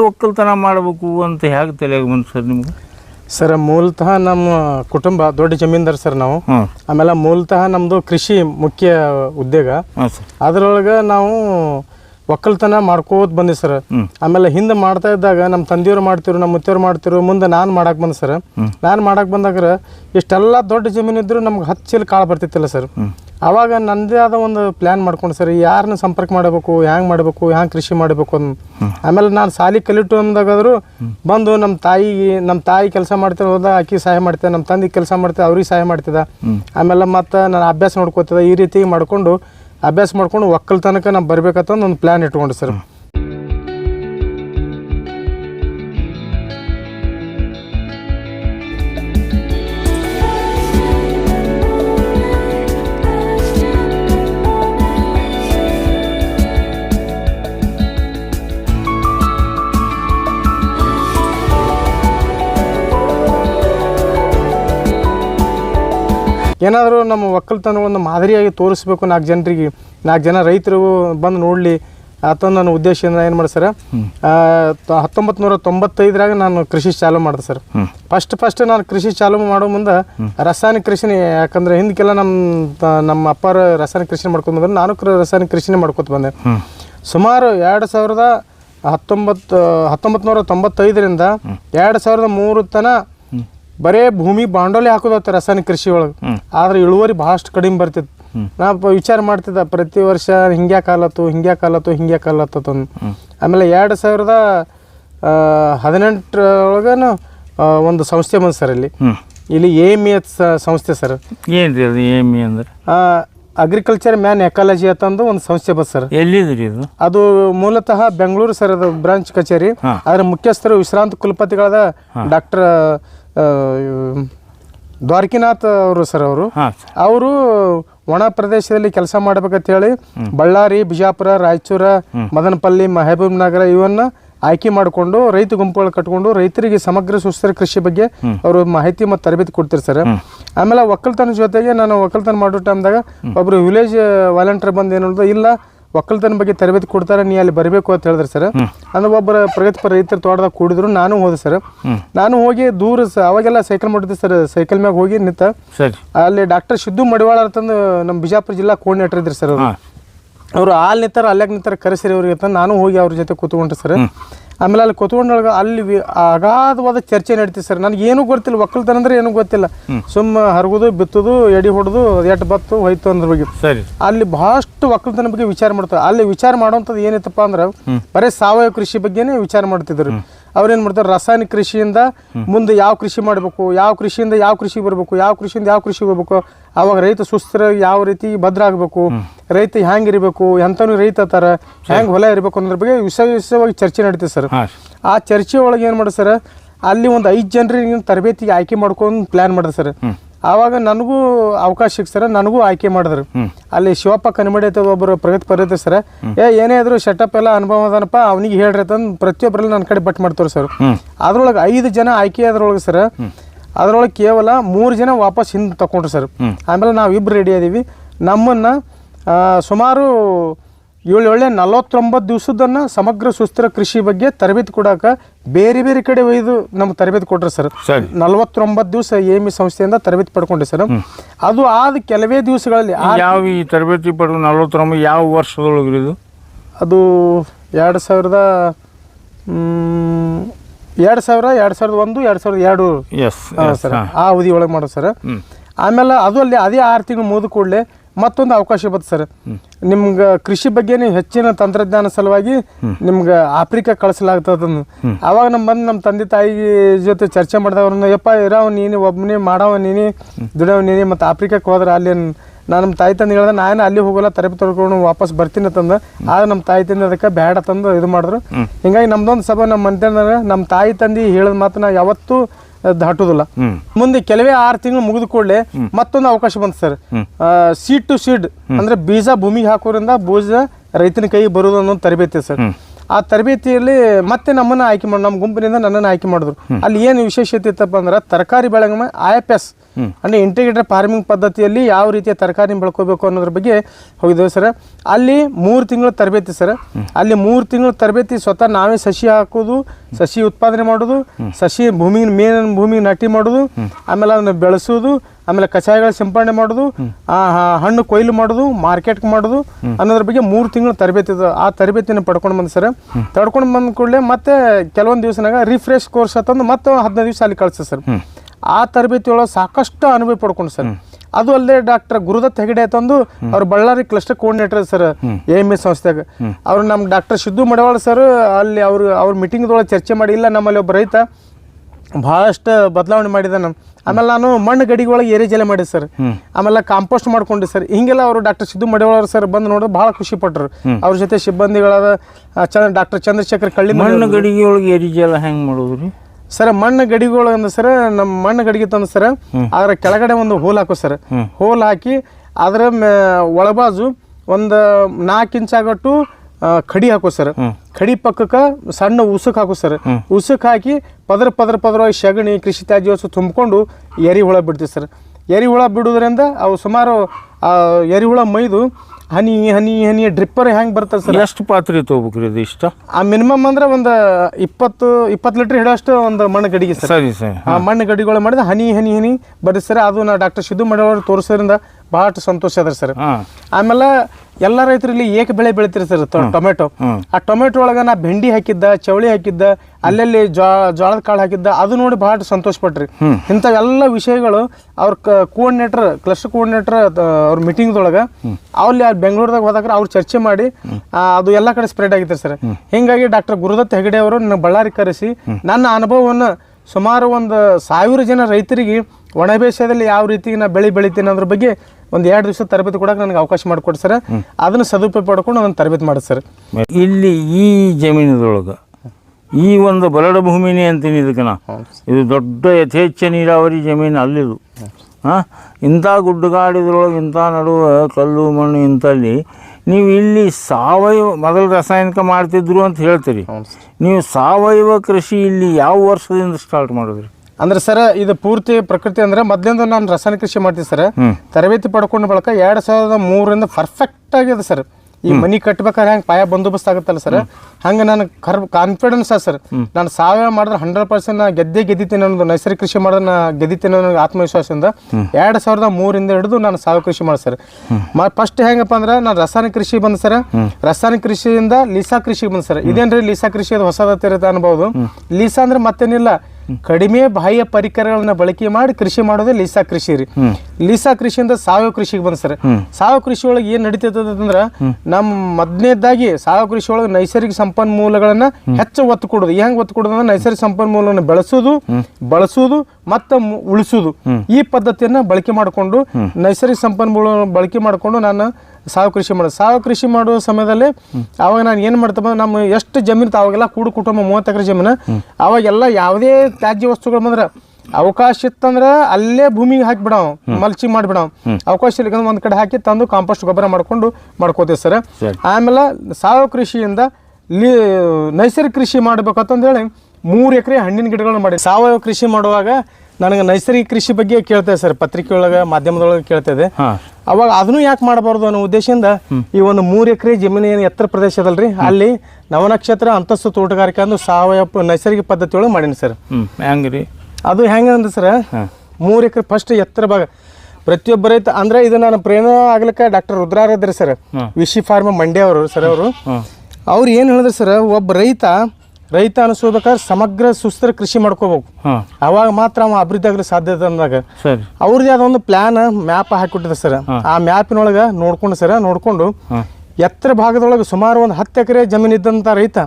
ಒಕ್ಕಲ್ತನ ಮಾಡಬೇಕು ಅಂತ ಹೇಗೆ ತಲೆಯಾಗ ಬಂತು ಸರ್ ನಿಮ್ಗೆ? ಸರ್ ಮೂಲತಃ ನಮ್ಮ ಕುಟುಂಬ ದೊಡ್ಡ ಜಮೀನ್ದಾರ್ ಸರ್ ನಾವು. ಹಾಂ. ಆಮೇಲೆ ಮೂಲತಃ ನಮ್ಮದು ಕೃಷಿ ಮುಖ್ಯ ಉದ್ಯೋಗ. ಹಾಂ ಸರ್. ಅದ್ರೊಳಗೆ ನಾವು ಒಕ್ಕಲ್ತನ ಮಾಡ್ಕೋತ ಬಂದೆ ಸರ್. ಆಮೇಲೆ ಹಿಂದೆ ಮಾಡ್ತಾ ಇದ್ದಾಗ ನಮ್ಮ ತಂದೆಯವ್ರು ಮಾಡ್ತಿರು ನಮ್ಮ ಮುತ್ತೆಯವ್ರು ಮಾಡ್ತಿರು ಮುಂದೆ ನಾನು ಮಾಡಕ್ಕೆ ಬಂದೆ ಸರ್. ನಾನು ಮಾಡಕ್ಕೆ ಬಂದಾಗ ಇಷ್ಟೆಲ್ಲ ದೊಡ್ಡ ಜಮೀನು ಇದ್ದರೂ ನಮ್ಗೆ ಹತ್ತು ಚೀಲ ಕಾಳು ಬರ್ತಿತ್ತಲ್ಲ ಸರ್. ಅವಾಗ ನನ್ನದೇ ಆದ ಒಂದು ಪ್ಲ್ಯಾನ್ ಮಾಡ್ಕೊಂಡು, ಸರಿ ಯಾರನ್ನ ಸಂಪರ್ಕ ಮಾಡಬೇಕು, ಹ್ಯಾಂಗೆ ಮಾಡಬೇಕು, ಹ್ಯಾಂಗೆ ಕೃಷಿ ಮಾಡಬೇಕು ಅಂತ ಆಮೇಲೆ ನಾನು ಸಾಲಿ ಕಲಿಟ್ಟು ಅಂದಾಗಾದ್ರು ಬಂದು ನಮ್ಮ ತಾಯಿ ನಮ್ಮ ತಾಯಿ ಕೆಲಸ ಮಾಡ್ತಾ ಹೋದ, ಆಕಿ ಸಹಾಯ ಮಾಡ್ತದೆ ನಮ್ಮ ತಂದೆ ಕೆಲಸ ಮಾಡ್ತಿದ್ದೆ, ಅವ್ರಿಗೆ ಸಹಾಯ ಮಾಡ್ತಿದ್ದ. ಆಮೇಲೆ ಮತ್ತೆ ನಾನು ಅಭ್ಯಾಸ ನೋಡ್ಕೋತಿದ್ದೆ, ಈ ರೀತಿ ಮಾಡ್ಕೊಂಡು, ಅಭ್ಯಾಸ ಮಾಡ್ಕೊಂಡು ಒಕ್ಕಲ್ತನಕ ನಾವು ಬರ್ಬೇಕಂತ ಒಂದು ಪ್ಲ್ಯಾನ್ ಇಟ್ಕೊಂಡು ಸರ್. ಏನಾದರೂ ನಮ್ಮ ಒಕ್ಕಲ್ತನ ಒಂದು ಮಾದರಿಯಾಗಿ ತೋರಿಸ್ಬೇಕು ನಾಲ್ಕು ಜನರಿಗೆ ನಾಲ್ಕು ಜನ ರೈತರು ಬಂದು ನೋಡಲಿ ಅಥವಾ ನನ್ನ ಉದ್ದೇಶದಿಂದ ಏನು ಮಾಡಿ ಸರ್? ಹತ್ತೊಂಬತ್ತು ನೂರ ತೊಂಬತ್ತೈದರಾಗ ನಾನು ಕೃಷಿ ಚಾಲು ಮಾಡಿದೆ ಸರ್. ಫಸ್ಟ್ ಫಸ್ಟ್ ನಾನು ಕೃಷಿ ಚಾಲು ಮಾಡೋ ಮುಂದೆ ರಾಸಾಯನಿಕ ಕೃಷಿನೇ ಯಾಕಂದ್ರೆ ಹಿಂದಕ್ಕೆಲ್ಲ ನಮ್ಮ ನಮ್ಮ ಅಪ್ಪಾರ ರಾಸಾಯನಿಕ ಕೃಷಿ ಮಾಡ್ಕೊಂಡು ಬಂದ್ರೆ ನಾನು ರಾಸಾಯನಿಕ ಕೃಷಿನೇ ಮಾಡ್ಕೊತ ಬಂದೆ. ಸುಮಾರು ಎರಡು ಸಾವಿರದ ಹತ್ತೊಂಬತ್ತು ಹತ್ತೊಂಬತ್ತು ನೂರ ತೊಂಬತ್ತೈದರಿಂದ ಎರಡು ಸಾವಿರದ ಮೂರು ತನ ಬರೇ ಭೂಮಿ ಬಾಂಡೋಲಿ ಹಾಕೋದತ್ತ ರಾಸಾಯನಿಕ ಕೃಷಿ ಒಳಗೆ ಆದ್ರೆ ಇಳುವರಿ ಬಹಳಷ್ಟು ಕಡಿಮೆ ಬರ್ತಿತ್ತು. ನಾ ವಿಚಾರ ಮಾಡ್ತಿದ್ದ ಪ್ರತಿ ವರ್ಷ ಹಿಂಗ್ಯಾ ಕಾಲತ್ತು ಹಿಂಗ್ಯಾ ಕಾಲತ್ತು ಹಿಂಗ್ಯಾ ಕಾಲತ್ತು ಆಮೇಲೆ ಎರಡು ಸಾವಿರದ ಹದಿನೆಂಟರೊಳಗನ ಒಂದು ಸಂಸ್ಥೆ ಬಂತು ಸರ್ ಇಲ್ಲಿ ಇಲ್ಲಿ ಎ ಎಂ ಎ ಸಂಸ್ಥೆ ಸರ್. ಏನು ರೀ ಅದು ಏಮಿ ಅಂದ್ರೆ? ಅಗ್ರಿಕಲ್ಚರ್ ಮ್ಯಾನ್ ಎಕಾಲಜಿ ಅಂತಂದು ಒಂದು ಸಂಸ್ಥೆ ಬಸ್ ಸರ್. ಎಲ್ಲಿದ್ರಿ ಇದು ಅದು? ಮೂಲತಃ ಬೆಂಗಳೂರು ಸರ್ ಅದು ಬ್ರಾಂಚ್ ಕಚೇರಿ. ಆದ್ರೆ ಅದರ ಮುಖ್ಯಸ್ಥರು ವಿಶ್ರಾಂತ ಕುಲಪತಿಗಳಾದ ಡಾಕ್ಟರ್ ದ್ವಾರಕಿನಾಥ್ ಅವರು ಸರ್ ಅವರು. ಅವರು ಒಣ ಪ್ರದೇಶದಲ್ಲಿ ಕೆಲಸ ಮಾಡ್ಬೇಕಂತ ಹೇಳಿ ಬಳ್ಳಾರಿ ಬಿಜಾಪುರ ರಾಯಚೂರ ಮದನಪಲ್ಲಿ ಮಹಬೂಬ್ ನಗರ ಇವನ್ನ ಆಯ್ಕೆ ಮಾಡಿಕೊಂಡು ರೈತ ಗುಂಪುಗಳು ಕಟ್ಕೊಂಡು ರೈತರಿಗೆ ಸಮಗ್ರ ಸುಸ್ಥಿರ ಕೃಷಿ ಬಗ್ಗೆ ಅವರು ಮಾಹಿತಿ ಮತ್ತು ತರಬೇತಿ ಕೊಡ್ತಾರೆ ಸರ್. ಆಮೇಲೆ ಒಕ್ಕಲ್ತನ ಜೊತೆಗೆ ನಾನು ಒಕ್ಕಲ್ತನ ಮಾಡೋ ಟೈಮ್ದಾಗ ಒಬ್ರು ವಿಲೇಜ್ ವಾಲಂಟಿಯರ್ ಬಂದು ಇಲ್ಲ ಒಕ್ಕಲ್ತನ ಬಗ್ಗೆ ತರಬೇತಿ ಕೊಡ್ತಾರೆ ನೀ ಅಲ್ಲಿ ಬರಬೇಕು ಅಂತ ಹೇಳಿದ್ರೆ ಸರ್. ಅಂದ್ರೆ ಒಬ್ಬರ ಪ್ರಗತಿಪರ ರೈತರ ತೋಟದಾಗ ಕೂಡಿದ್ರು ನಾನು ಹೋದೆ ಸರ್. ನಾನು ಹೋಗಿ ದೂರ ಅವಾಗೆಲ್ಲ ಸೈಕಲ್ ಮಾಡಿದ್ದೆ ಸರ್ ಸೈಕಲ್ ಮ್ಯಾಗ ಹೋಗಿ ನಿಂತ ಅಲ್ಲಿ ಡಾಕ್ಟರ್ ಸಿದ್ದು ಮಡಿವಾಳ ಅಂತಂದು ನಮ್ಮ ಬಿಜಾಪುರ ಜಿಲ್ಲಾ ಕೋರ್ಡಿನೇಟರ್ ಇದ್ರಿ ಸರ್ ಅವರು. ಅವ್ರು ಅಲ್ಲಿ ನಿಂತಾರ ಅಲ್ಲಾಗ ನಿಂತಾರ ಕರೆಸಿರಿ ಅವ್ರಿಗೆ ಅಂತ ನಾನು ಹೋಗಿ ಅವ್ರ ಜೊತೆ ಕೂತ್ಕೊಂಡೆ ಸರ್. ಆಮೇಲೆ ಅಲ್ಲಿ ಕೂತ್ಕೊಂಡೊಳಗ ಅಲ್ಲಿ ಅಗಾಧವಾದ ಚರ್ಚೆ ನಡೀತಿ ಸರ್. ನನಗೆ ಏನೂ ಗೊತ್ತಿಲ್ಲ. ಒಕ್ಕಲ್ತನ ಅಂದ್ರೆ ಏನೂ ಗೊತ್ತಿಲ್ಲ. ಸುಮ್ಮ ಹರಗುದು ಬಿತ್ತುದು ಎಡಿ ಹೊಡೆದು ಎಟ್ ಬತ್ತು ಹೋಯ್ತು ಅಂದ್ರ ಬಗ್ಗೆ. ಸರಿ. ಅಲ್ಲಿ ಬಹಳಷ್ಟು ಒಕ್ಕಲ್ತನ ಬಗ್ಗೆ ವಿಚಾರ ಮಾಡ್ತಾರೆ. ಅಲ್ಲಿ ವಿಚಾರ ಮಾಡುವಂಥದ್ದು ಏನಿತ್ತಪ್ಪ ಅಂದ್ರೆ ಬರೀ ಸಾವಯವ ಕೃಷಿ ಬಗ್ಗೆನೇ ವಿಚಾರ ಮಾಡ್ತಿದ್ರು. ಅವ್ರೇನ್ ಮಾಡ್ತಾರೆ? ರಾಸಾಯನಿಕ ಕೃಷಿಯಿಂದ ಮುಂದೆ ಯಾವ ಕೃಷಿ ಮಾಡಬೇಕು? ಯಾವ ಕೃಷಿಯಿಂದ ಯಾವ ಕೃಷಿ ಬರಬೇಕು? ಯಾವ ಕೃಷಿಯಿಂದ ಯಾವ ಕೃಷಿ ಹೋಗ್ಬೇಕು? ಅವಾಗ ರೈತ ಸುಸ್ಥಿರ ಯಾವ ರೀತಿ ಭದ್ರ ಆಗಬೇಕು ರೈತ ಹ್ಯಾಂಗ್ ಇರಬೇಕು ಎಂಥವ್ನು ರೈತ ಹೆಂಗೆ ಹ್ಯಾಂಗ್ ಹೊಲ ಇರಬೇಕು ಅನ್ನೋದ್ರ ಬಗ್ಗೆ ವಿಷಯ ವಿಷಯವಾಗಿ ಚರ್ಚೆ ನಡೀತದೆ ಸರ್. ಆ ಚರ್ಚೆ ಒಳಗೆ ಏನು ಮಾಡ್ತಾರೆ ಸರ್? ಅಲ್ಲಿ ಒಂದು ಐದು ಜನರಿಗೆ ತರಬೇತಿಗೆ ಆಯ್ಕೆ ಮಾಡ್ಕೊಂಡು ಪ್ಲಾನ್ ಮಾಡಿದೆ ಸರ್. ಆವಾಗ ನನಗೂ ಅವಕಾಶ ಸಿಕ್ಸರ ನನಗೂ ಆಯ್ಕೆ ಮಾಡಿದ್ರು. ಅಲ್ಲಿ ಶಿವಪ್ಪ ಕನಿಮಡಿ ಅಂತ ಒಬ್ಬರು ಪ್ರಗತಿ ಪರ್ಯತ ಸರ್ ಏ ಏನೇ ಇದ್ರು ಸೆಟಪ್ ಎಲ್ಲ ಅನುಭವ ಅದನಪ್ಪ ಅವನಿಗೆ ಹೇಳ್ರಿ ಅಂತಂದು ಪ್ರತಿಯೊಬ್ಬರಲ್ಲಿ ನನ್ನ ಕಡೆ ಬಟ್ ಮಾಡ್ತಾರೆ ಸರ್. ಅದ್ರೊಳಗೆ ಐದು ಜನ ಆಯ್ಕೆ ಅದ್ರೊಳಗೆ ಸರ್ ಅದ್ರೊಳಗೆ ಕೇವಲ ಮೂರು ಜನ ವಾಪಸ್ ಹಿಂದೆ ತಗೊಂಡ್ರು ಸರ್. ಆಮೇಲೆ ನಾವು ಇಬ್ರು ರೆಡಿ ಅದೀವಿ ನಮ್ಮನ್ನ ಸುಮಾರು ಏಳು ಏಳೆ ನಲವತ್ತೊಂಬತ್ತು ದಿವಸದನ್ನ ಸಮಗ್ರ ಸುಸ್ಥಿರ ಕೃಷಿ ಬಗ್ಗೆ ತರಬೇತಿ ಕೊಡಾಕ ಬೇರೆ ಬೇರೆ ಕಡೆ ಒಯ್ದು ನಮ್ಗೆ ತರಬೇತಿ ಕೊಟ್ರಿ ಸರ್. ನಲವತ್ತೊಂಬತ್ತು ದಿವಸ ಎಮಿ ಸಂಸ್ಥೆಯಿಂದ ತರಬೇತಿ ಪಡ್ಕೊಂಡೆ ಸರ್. ಅದು ಆದ ಕೆಲವೇ ದಿವಸಗಳಲ್ಲಿ ಯಾವ ಈ ತರಬೇತಿ ಪಡೆದು ನಲವತ್ತೊಂಬತ್ತು ಯಾವ ವರ್ಷದೊಳಗೆ ಇದು? ಅದು ಎರಡು ಸಾವಿರದ ಎರಡು ಸಾವಿರ ಎರಡು ಸಾವಿರದ ಒಂದು ಎರಡು ಸಾವಿರದ ಎರಡು. Yes sir. ಆ ಅವಧಿ ಒಳಗೆ ಮಾಡೋದು ಸರ್. ಆಮೇಲೆ ಅದು ಅಲ್ಲಿ ಅದೇ ಆರು ತಿಂಗಳು ಮುಗಿದ ಕೂಡಲೇ ಮತ್ತೊಂದು ಅವಕಾಶ ಬತ್ತು ಸರ್. ನಿಮ್ಗೆ ಕೃಷಿ ಬಗ್ಗೆ ಹೆಚ್ಚಿನ ತಂತ್ರಜ್ಞಾನ ಸಲುವಾಗಿ ನಿಮ್ಗೆ ಆಫ್ರಿಕಾ ಕಳಿಸಲಾಗ್ತದ ಅವಾಗ ನಮ್ಮ ಬಂದು ನಮ್ಮ ತಂದೆ ತಾಯಿ ಜೊತೆ ಚರ್ಚೆ ಮಾಡಿದವ್ರನ್ನ ಯಪ್ಪ ಇರೋ ನೀನು ಒಬ್ಬನೇ ಮಾಡವ ನೀನು ದುಡವ ನೀನು ಮತ್ತು ಆಫ್ರಿಕಾಕ್ಕೆ ಹೋದ್ರೆ ಅಲ್ಲಿ ನಾನು ನಮ್ಮ ತಾಯಿ ತಂದೆ ಹೇಳ್ದೆ ನಾನು ಅಲ್ಲಿ ಹೋಗಲ್ಲ ತರಬೇತಿ ತೊಳ್ಕೊಂಡು ವಾಪಸ್ ಬರ್ತೀನಿ ಅಂತಂದು. ಆಗ ನಮ್ಮ ತಾಯಿ ತಂದೆ ಅದಕ್ಕೆ ಬೇಡ ತಂದು ಇದು ಮಾಡಿದ್ರು. ಹಿಂಗಾಗಿ ನಮ್ದೊಂದು ಸಭೆ ನಮ್ಮ ಮನೆ ನಮ್ಮ ತಾಯಿ ತಂದೆ ಹೇಳಿದ ಮಾತ್ರ ಯಾವತ್ತೂ ದಾಟುದಿಲ್ಲ ಮುಂದೆ ಕೆಲವೇ ಆರು ತಿಂಗಳು ಮುಗಿದ ಕೂಡಲೇ ಮತ್ತೊಂದು ಅವಕಾಶ ಬಂತು ಸರ್. ಸೀಡ್ ಟು ಸೀಡ್ ಅಂದ್ರೆ ಬೀಜ ಭೂಮಿಗೆ ಹಾಕೋದ್ರಿಂದ ಬೀಜ ರೈತನ ಕೈ ಬರೋದು ಅನ್ನೋದು ತರಬೇತಿ ಸರ್. ಆ ತರಬೇತಿಯಲ್ಲಿ ಮತ್ತೆ ನಮ್ಮನ್ನ ಆಯ್ಕೆ ಮಾಡಿ ನಮ್ಮ ಗುಂಪಿನಿಂದ ನನ್ನನ್ನು ಆಯ್ಕೆ ಮಾಡಿದ್ರು. ಅಲ್ಲಿ ಏನು ವಿಶೇಷತೆ ಇತ್ತಪ್ಪ ಅಂದ್ರೆ ತರಕಾರಿ ಬೆಳೆಗಮ ಐ ಎಫ್ ಎಸ್ ಅಂದರೆ ಇಂಟಿಗ್ರೇಟೆಡ್ ಫಾರ್ಮಿಂಗ್ ಪದ್ಧತಿಯಲ್ಲಿ ಯಾವ ರೀತಿಯ ತರಕಾರಿ ಬೆಳ್ಕೋಬೇಕು ಅನ್ನೋದ್ರ ಬಗ್ಗೆ ಹೋಗಿದ್ದೇವೆ ಸರ್. ಅಲ್ಲಿ ಮೂರು ತಿಂಗಳು ತರಬೇತಿ ಸರ್. ಅಲ್ಲಿ ಮೂರು ತಿಂಗಳು ತರಬೇತಿ ಸ್ವತಃ ನಾವೇ ಸಸಿ ಹಾಕೋದು ಸಸಿ ಉತ್ಪಾದನೆ ಮಾಡೋದು ಸಸಿ ಭೂಮಿ ಮೇನ್ ಭೂಮಿ ನಾಟಿ ಮಾಡೋದು ಆಮೇಲೆ ಅದನ್ನ ಬೆಳೆಸೋದು ಆಮೇಲೆ ಕಷಾಯಗಳ ಸಿಂಪಡಣೆ ಮಾಡೋದು, ಆ ಹಣ್ಣು ಕೊಯ್ಲು ಮಾಡೋದು ಮಾರ್ಕೆಟ್ ಮಾಡೋದು, ಅನ್ನೋದ್ರ ಬಗ್ಗೆ ಮೂರು ತಿಂಗಳು ತರಬೇತಿ ಆ ತರಬೇತಿನ ಪಡ್ಕೊಂಡು ಬಂದು ಸರ್. ತಡ್ಕೊಂಡು ಬಂದ ಕೂಡಲೇ ಮತ್ತೆ ಕೆಲವೊಂದು ದಿವಸನಾಗ ರಿಫ್ರೆಶ್ ಕೋರ್ಸ್ ಅಂತಂದು ಮತ್ತೆ ಹದಿನೈದು ದಿವಸ ಅಲ್ಲಿ ಕಳಿಸ್ತದೆ ಸರ್. ಆ ತರಬೇತಿ ಒಳಗೆ ಸಾಕಷ್ಟು ಅನುಭವ ಪಡ್ಕೊಂಡು ಸರ್. ಅದು ಅಲ್ಲದೆ ಡಾಕ್ಟರ್ ಗುರುದತ್ ಹೆಗಡೆ ತಂದು ಅವ್ರ Ballari cluster coordinator sir A M S ಸಂಸ್ಥೆಗೆ ಅವ್ರು ನಮ್ಮ ಡಾಕ್ಟರ್ ಸಿದ್ದು ಮಡವಾಳ ಸರ್, ಅಲ್ಲಿ ಅವರು, ಅವ್ರ ಮೀಟಿಂಗ್ದೊಳಗೆ ಚರ್ಚೆ ಮಾಡಿ, ಇಲ್ಲ ನಮ್ಮಲ್ಲಿ ಒಬ್ಬ ರೈತ ಭಾಳಷ್ಟು ಬದಲಾವಣೆ ಮಾಡಿದ್ದಾನೆ ಆಮೇಲೆ ನಾನು ಮಣ್ಣು ಗಡಿಗೆ ಒಳಗೆ ಏರಿ ಜಲೆ ಮಾಡಿದೆ ಸರ್. ಆಮೇಲೆ ಕಾಂಪೋಸ್ಟ್ ಮಾಡ್ಕೊಂಡೆ ಸರ್. ಹಿಂಗೆಲ್ಲ ಅವರು ಡಾಕ್ಟರ್ ಸಿದ್ದು ಮಡಿವಾಳ ಸರ್ ಬಂದು ನೋಡಿದ್ರೆ ಭಾಳ ಖುಷಿ ಪಟ್ಟರು ಅವ್ರ ಜೊತೆ ಸಿಬ್ಬಂದಿಗಳಾದ ಚಂದ್ರ ಡಾಕ್ಟರ್ ಚಂದ್ರಶೇಖರ್ ಕಳ್ಳಿ ಮಣ್ಣು ಗಡಿಗೆ ಒಳಗೆ ಎರಿಜಲ ಹೆಂಗೆ ಮಾಡೋದು ರೀ ಸರ್ ಮಣ್ಣು ಗಡಿಗಳು ಅಂದ್ರೆ ಸರ್ ನಮ್ಮ ಮಣ್ಣು ಗಡಿಗೆ ತಂದು ಸರ್ ಅದರ ಕೆಳಗಡೆ ಒಂದು ಹೋಲ್ ಹಾಕೋ ಸರ್. ಹೋಲ್ ಹಾಕಿ ಅದರ ಒಳಬಾಜು ಒಂದು ನಾಲ್ಕು ಇಂಚ್ ಆಗಟ್ಟು ಕಡಿ ಹಾಕೋ ಸರ್. ಕಡಿ ಪಕ್ಕಕ್ಕೆ ಸಣ್ಣ ಉಸುಕ್ ಹಾಕೋ ಸರ್. ಉಸುಕ್ ಹಾಕಿ ಪದರ ಪದರ ಪದರವಾಗಿ ಸಗಣಿ ಕೃಷಿ ತ್ಯಾಜ್ಯ ವಸ್ತು ತುಂಬಿಕೊಂಡು ಎರಿಹುಳ ಬಿಡ್ತೀವಿ ಸರ್. ಎರಿಹುಳ ಬಿಡೋದ್ರಿಂದ ಅವು ಸುಮಾರು ಎರಿ ಹುಳ ಮೈದು ಹನಿ ಹನಿ ಹನಿ ಡ್ರಿಪ್ಪರ್ ಹೆಂಗೆ ಬರ್ತದೆ ಸರ್. ಎಷ್ಟು ಪಾತ್ರೆ ತೊಗೋಬೇಕ್ರಿ ಅದು ಇಷ್ಟ? ಆ ಮಿನಿಮಮ್ ಅಂದ್ರೆ ಒಂದು ಇಪ್ಪತ್ತು ಇಪ್ಪತ್ತು ಲೀಟ್ರ್ ಹಿಡಷ್ಟು ಒಂದು ಮಣ್ಣು ಗಡಿಗೆ ಸರ್. ಸರಿ ಸರಿ. ಆ ಮಣ್ಣು ಗಡಿಗಳು ಮಾಡಿದ ಹನಿ ಹನಿ ಹನಿ ಬರೀ ಸರ್. ಅದು ನಾ ಡಾಕ್ಟರ್ ಸಿದ್ದು ಮಾಡೋರು ತೋರಿಸೋದ್ರಿಂದ ಭಾಳ ಸಂತೋಷ ಅದ ಸರ್. ಆಮೇಲೆ ಎಲ್ಲ ರೈತರಲ್ಲಿ ಏಕ ಬೆಳೆ ಬೆಳಿತೀರಿ ಸರ್ ಟೊಮೆಟೊ. ಆ ಟೊಮೆಟೊ ಒಳಗ ನಾ ಬೆಂಡಿ ಹಾಕಿದ್ದ ಚವಳಿ ಹಾಕಿದ್ದ ಅಲ್ಲಲ್ಲಿ ಜೋಳದ ಕಾಳು ಹಾಕಿದ್ದ ಅದು ನೋಡಿ ಬಹಳ ಸಂತೋಷ ಪಟ್ರಿ ಇಂಥ ಎಲ್ಲ ವಿಷಯಗಳು ಅವ್ರ ಕೋಆರ್ಡಿನೇಟರ್ ಕ್ಲಸ್ಟರ್ ಕೋಆರ್ಡಿನೇಟರ್ ಅವ್ರ ಮೀಟಿಂಗ್ದೊಳಗೆ ಅಲ್ಲಿ ಬೆಂಗಳೂರದಾಗ ಹೋದಾಗ ಅವ್ರು ಚರ್ಚೆ ಮಾಡಿ ಅದು ಎಲ್ಲ ಕಡೆ ಸ್ಪ್ರೆಡ್ ಆಗಿತ್ತು ಸರ್. ಹಿಂಗಾಗಿ ಡಾಕ್ಟರ್ ಗುರುದತ್ ಹೆಗಡೆ ಅವರು ನನ್ನ ಬಳ್ಳಾರಿ ಕರೆಸಿ ನನ್ನ ಅನುಭವವನ್ನು ಸುಮಾರು ಒಂದು ಸಾವಿರ ಜನ ರೈತರಿಗೆ ಒಣ ಬೇಸಾಯದಲ್ಲಿ ಯಾವ ರೀತಿ ನಾ ಬೆಳೆ ಬೆಳಿತೀನಿ ಅದ್ರ ಬಗ್ಗೆ ಒಂದು ಎರಡು ದಿವಸ ತರಬೇತಿ ಕೊಡಕ್ಕೆ ನನಗೆ ಅವಕಾಶ ಮಾಡಿಕೊಡಿ ಸರ್. ಅದನ್ನು ಸದುಪಯೋಗ ಪಡ್ಕೊಂಡು ನಾನು ತರಬೇತಿ ಮಾಡಿ ಸರ್. ಇಲ್ಲಿ ಈ ಜಮೀನದೊಳಗೆ ಈ ಒಂದು ಬಲಡ ಭೂಮಿನೇ ಅಂತೀನಿ ಇದಕ್ಕೆ ನಾ. ಇದು ದೊಡ್ಡ ಯಥೇಚ್ಛ ನೀರಾವರಿ ಜಮೀನು ಅಲ್ಲಿದು. ಹಾಂ? ಇಂಥ ಗುಡ್ಡಗಾಡಿದ್ರೊಳಗೆ ಇಂಥ ನಡುವೆ ಕಲ್ಲು ಮಣ್ಣು ಇಂಥಲ್ಲಿ ನೀವು ಇಲ್ಲಿ ಸಾವಯವ ಮೊದಲು ರಾಸಾಯನಿಕ ಮಾಡ್ತಿದ್ರು ಅಂತ ಹೇಳ್ತೀರಿ. ನೀವು ಸಾವಯವ ಕೃಷಿ ಇಲ್ಲಿ ಯಾವ ವರ್ಷದಿಂದ ಸ್ಟಾರ್ಟ್ ಮಾಡಿದ್ರಿ? ಅಂದ್ರೆ ಸರ್ ಇದು ಪೂರ್ತಿ ಪ್ರಕೃತಿ ಅಂದ್ರೆ ಮೊದ್ಲಿಂದ ನಾನು ರಸಾಯನ ಕೃಷಿ ಮಾಡ್ತೀನಿ ಸರ್. ತರಬೇತಿ ಪಡ್ಕೊಂಡ ಬಳಿಕ ಎರಡ್ ಸಾವಿರದ ಮೂರರಿಂದ ಪರ್ಫೆಕ್ಟ್ ಆಗಿದೆ ಸರ್. ಈ ಮನಿ ಕಟ್ಬೇಕಾದ್ರೆ ಹೆಂಗೆ ಪಾಯ ಬಂದೋಬಸ್ತ್ ಆಗುತ್ತಲ್ಲ ಸರ್. ಹಂಗೆ ನಾನು ಕರ್ ಕಾನ್ಫಿಡೆನ್ಸ್ ಸರ್. ನಾನು ಸಾವಯವ ಮಾಡಿದ್ರೆ ಹಂಡ್ರೆಡ್ ಪರ್ಸೆಂಟ್ ನಾ ಗೆದ್ದೆ ಗೆದ್ದಿತೀನಿ ಅನ್ನೋದು ನೈಸರ್ಗಿಕ ಕೃಷಿ ಮಾಡಿದ್ರೆ ನಾ ಗೆದ್ದಿತೀನಿ ಅನ್ನೋ ಆತ್ಮವಿಶ್ವಾಸದಿಂದ ಎರಡು ಸಾವಿರದ ಮೂರಿಂದ ಹಿಡಿದು ನಾನು ಸಾವಯವ ಕೃಷಿ ಮಾಡಿ ಸರ್. ಫಸ್ಟ್ ಹೆಂಗಪ್ಪ ಅಂದ್ರೆ ನಾನು ರಾಸಾಯನಿಕ ಕೃಷಿ ಬಂದ ಸರ್. ರಾಸಾಯನಿಕ ಕೃಷಿಯಿಂದ ಲೀಸಾ ಕೃಷಿಗೆ ಬಂದ ಸರ್. ಇದೇನ್ರಿ ಲೀಸಾ ಕೃಷಿ ಅದು ಹೊಸದತ್ತಿರುತ್ತೆ ಅನ್ಬೋದು. ಲೀಸಾ ಅಂದ್ರೆ ಮತ್ತೇನಿಲ್ಲ. ಕಡಿಮೆ ಬಾಹ್ಯ ಪರಿಕರಗಳನ್ನ ಬಳಕೆ ಮಾಡಿ ಕೃಷಿ ಮಾಡೋದೇ ಲೀಸಾ ಕೃಷಿ ರೀ. ಲೀಸಾ ಕೃಷಿಯಿಂದ ಸಾವಯವ ಕೃಷಿಗೆ ಬಂದ ಸರ್. ಸಾವಯವ ಕೃಷಿ ಒಳಗೆ ಏನ್ ನಡೀತದಂದ್ರ ನಮ್ಮ ಮೊದಲನೇದಾಗಿ ಸಾವಯವ ಕೃಷಿ ಒಳಗೆ ನೈಸರ್ಗಿಕ ಸಂಪನ್ಮೂಲಗಳನ್ನ ಹೆಚ್ಚು ಒತ್ತು ಕೊಡೋದು. ಹೆಂಗ್ ಒತ್ತು ಕೊಡೋದು ಅಂದ್ರೆ ನೈಸರ್ಗಿಕ ಸಂಪನ್ಮೂಲವನ್ನು ಬೆಳೆಸೋದು ಬಳಸೋದು ಮತ್ತ ಉಳಿಸೋದು. ಈ ಪದ್ಧತಿಯನ್ನ ಬಳಕೆ ಮಾಡಿಕೊಂಡು ನೈಸರ್ಗಿಕ ಸಂಪನ್ಮೂಲ ಬಳಕೆ ಮಾಡಿಕೊಂಡು ನಾನು ಸಾವಯವ ಕೃಷಿ ಮಾಡೋದು ಸಾವು ಕೃಷಿ ಮಾಡುವ ಸಮಯದಲ್ಲಿ ಅವಾಗ ನಾನು ಏನು ಮಾಡ್ತಪ್ಪ ನಮ್ಮ ಎಷ್ಟು ಜಮೀನು ಅವಾಗೆಲ್ಲ ಕೂಡು ಕುಟುಂಬ ಮೂವತ್ತು ಎಕರೆ ಜಮೀನು ಅವಾಗೆಲ್ಲ ಯಾವುದೇ ತ್ಯಾಜ್ಯ ವಸ್ತುಗಳು ಬಂದ್ರೆ ಅವಕಾಶ ಇತ್ತಂದ್ರೆ ಅಲ್ಲೇ ಭೂಮಿಗೆ ಹಾಕಿಬಿಡಾವ್ ಮಲ್ಚಿ ಮಾಡಿಬಿಡಾವ. ಅವಕಾಶ ಇಲ್ಲ ಒಂದ್ ಕಡೆ ಹಾಕಿ ತಂದು ಕಾಂಪೋಸ್ಟ್ ಗೊಬ್ಬರ ಮಾಡ್ಕೊಂಡು ಮಾಡ್ಕೋತೀವಿ ಸರ್. ಆಮೇಲೆ ಸಾವಯವ ಕೃಷಿಯಿಂದ ಲಿ ನೈಸರ್ಗಿಕ ಕೃಷಿ ಮಾಡ್ಬೇಕಂತಂದೇಳಿ ಮೂರು ಎಕರೆ ಹಣ್ಣಿನ ಗಿಡಗಳನ್ನ ಮಾಡಿ ಸಾವಯವ ಕೃಷಿ ಮಾಡುವಾಗ ನನಗೆ ನೈಸರ್ಗಿಕ ಕೃಷಿ ಬಗ್ಗೆ ಕೇಳ್ತೇವೆ ಸರ್ ಪತ್ರಿಕೆ ಒಳಗೆ ಮಾಧ್ಯಮದೊಳಗೆ ಕೇಳ್ತದೆ ಅವಾಗ ಅದನ್ನು ಯಾಕೆ ಮಾಡಬಾರ್ದು ಅನ್ನೋ ಉದ್ದೇಶದಿಂದ ಈ ಒಂದು ಮೂರು ಎಕರೆ ಜಮೀನು ಏನು ಎತ್ತರ ಪ್ರದೇಶ ಅದಲ್ರಿ ಅಲ್ಲಿ ನವನಕ್ಷತ್ರ ಅಂತಸ್ತು ತೋಟಗಾರಿಕೆ ಅಂದ್ರೆ ಸಾವಯವ ನೈಸರ್ಗಿಕ ಪದ್ಧತಿ ಒಳಗೆ ಮಾಡೀನಿ ಸರ್. ಹ್ಞೂ ಹೆಂಗೆ ರೀ ಅದು ಹೆಂಗೆ ಅಂದ್ರೆ ಸರ್ ಮೂರು ಎಕರೆ ಫಸ್ಟ್ ಎತ್ತರ ಭಾಗ. ಪ್ರತಿಯೊಬ್ಬ ರೈತ ಅಂದ್ರೆ ಇದು ನಾನು ಪ್ರೇರಣೆ ಆಗ್ಲಿಕ್ಕೆ doctor ರುದ್ರಾರದ್ರಿ sir V C farm Mandya ಅವರು ಸರ್ ಅವರು. ಅವ್ರು ಏನು ಹೇಳಿದ್ರು ಸರ್ ಒಬ್ಬ ರೈತ ರೈತ ಅನಿಸ್ಕೋಬೇಕಾದ್ರೆ ಸಮಗ್ರ ಸುಸ್ಥಿರ ಕೃಷಿ ಮಾಡ್ಕೋಬೇಕು. ಅವಾಗ ಮಾತ್ರ ಅವ ಅಭಿವೃದ್ಧಿ ಆಗಲಿ ಸಾಧ್ಯತೆ ಅಂದಾಗ. ಅವ್ರದ್ದೇ ಆದ ಒಂದು ಪ್ಲಾನ್ ಮ್ಯಾಪ್ ಹಾಕಿಬಿಟ್ಟಿದೆ ಸರ್ ಆ ಮ್ಯಾಪಿನೊಳಗೆ ನೋಡ್ಕೊಂಡು ಸರ್ ನೋಡ್ಕೊಂಡು ಎತ್ತರ ಭಾಗದೊಳಗೆ ಸುಮಾರು ಒಂದು ಹತ್ತು ಎಕರೆ ಜಮೀನು ಇದ್ದಂಥ ರೈತ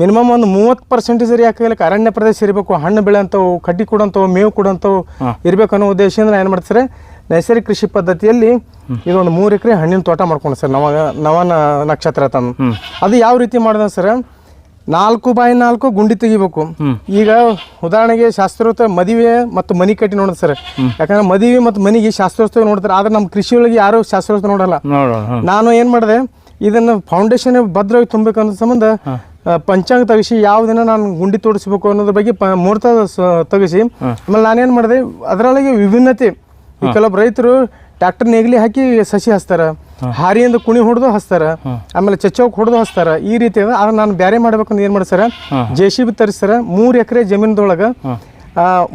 ಮಿನಿಮಮ್ ಒಂದು ಮೂವತ್ತು ಪರ್ಸೆಂಟೇಜ್ ಯಾಕೆ ಅರಣ್ಯ ಪ್ರದೇಶ ಇರಬೇಕು ಹಣ್ಣು ಬೆಳೆಯಂಥವು ಕಡ್ಡಿ ಕೊಡೋಂಥವು ಮೇವು ಕೊಡೋಂಥವು ಇರಬೇಕು ಅನ್ನೋ ಉದ್ದೇಶದಿಂದ ಏನು ಮಾಡ್ತಾರೆ ನೈಸರ್ಗಿಕ ಕೃಷಿ ಪದ್ಧತಿಯಲ್ಲಿ ಇದೊಂದು ಮೂರು ಎಕರೆ ಹಣ್ಣಿನ ತೋಟ ಮಾಡ್ಕೊಂಡು ಸರ್ ನವ ನವನ ನಕ್ಷತ್ರ ತಂದು. ಅದು ಯಾವ ರೀತಿ ಮಾಡಿದ ಸರ್ ನಾಲ್ಕು ಬಾಯಿ ನಾಲ್ಕು ಗುಂಡಿ ತೆಗಿಬೇಕು. ಈಗ ಉದಾಹರಣೆಗೆ ಶಾಸ್ತ್ರೋತ್ತ ಮದುವೆ ಮತ್ತು ಮನಿ ಕಟ್ಟಿ ನೋಡಿದ್ ಸರ್ ಯಾಕಂದ್ರೆ ಮದುವೆ ಮತ್ತು ಮನಿಗೆ ಶಾಸ್ತ್ರೋತ್ಸವ ನೋಡ್ತಾರೆ ಆದ್ರೆ ನಮ್ಮ ಕೃಷಿಯೊಳಗೆ ಯಾರು ಶಾಸ್ತ್ರೋತ್ಸವ ನೋಡಲ್ಲ. ನಾನು ಏನು ಮಾಡಿದೆ ಇದನ್ನ ಫೌಂಡೇಶನ್ ಭದ್ರವಾಗಿ ತುಂಬಬೇಕು ಅನ್ನೋ ಸಂಬಂಧ ಪಂಚಾಂಗ ತಗಿಸಿ ಯಾವ ದಿನ ನಾನು ಗುಂಡಿ ತೋಡಿಸ್ಬೇಕು ಅನ್ನೋದ್ರ ಬಗ್ಗೆ ಮುಹೂರ್ತ ತೆಗಿಸಿ. ಆಮೇಲೆ ನಾನೇನು ಮಾಡಿದೆ ಅದರೊಳಗೆ ವಿಭಿನ್ನತೆ. ಈ ಕೆಲವೊಬ್ಬ ರೈತರು ಟ್ರ್ಯಾಕ್ಟರ್ ನೇಗಿಲಿ ಹಾಕಿ ಸಸಿ ಹಚ್ತಾರ ಹಾರಿಯಿಂದ ಕುಣಿ ಹೊಡೆದು ಹಸ್ತಾರ ಆಮೇಲೆ ಚಚ್ಚೋಕ್ ಹೊಡೆದು ಹಸ್ತಾರ ಈ ರೀತಿ ಅದ. ಆದ್ರೆ ನಾನು ಬ್ಯಾರೆ ಮಾಡ್ಬೇಕು ಏನು ಮಾಡ್ತಾರ ಜೆ ಸಿ ಬಿ ತರಿಸ್ತಾರ. ಮೂರು ಎಕರೆ ಜಮೀನದೊಳಗ